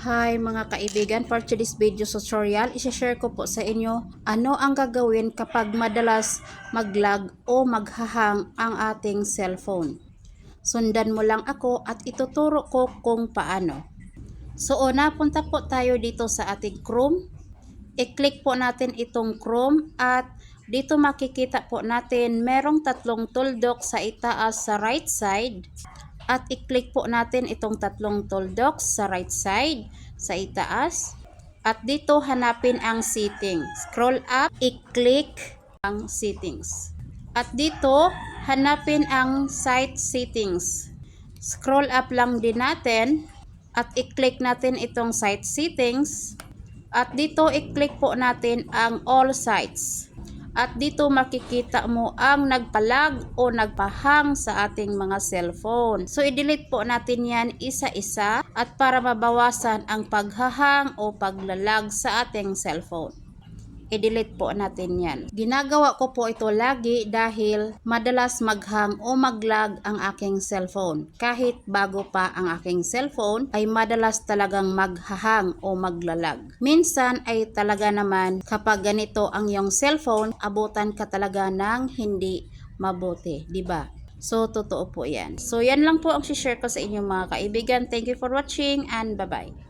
Hi mga kaibigan, for today's video tutorial, isashare ko po sa inyo ano ang gagawin kapag madalas mag-lag o maghahang ang ating cellphone. Sundan mo lang ako at ituturo ko kung paano. So una, punta po tayo dito sa ating Chrome. I-click po natin itong Chrome at dito makikita po natin merong tatlong tuldok sa itaas sa right side at i-click po natin itong tatlong tuldok sa right side sa itaas. At dito hanapin ang settings. Scroll up i-click ang settings. At dito hanapin ang site settings. Scroll up lang din natin at i-click natin itong site settings. At dito i-click po natin ang all sites at dito makikita mo ang nagpalag o nagpahang sa ating mga cellphone. So i-delete po natin yan isa-isa at para mabawasan ang paghahang o paglalag sa ating cellphone. I-delete po natin yan. Ginagawa ko po ito lagi dahil madalas maghang o maglag ang aking cellphone. Kahit bago pa ang aking cellphone ay madalas talagang maghahang o maglalag. Minsan ay talaga naman kapag ganito ang iyong cellphone, abutan ka talaga ng hindi mabuti, di ba? So, totoo po yan. So, yan lang po ang share ko sa inyo mga kaibigan. Thank you for watching and bye-bye.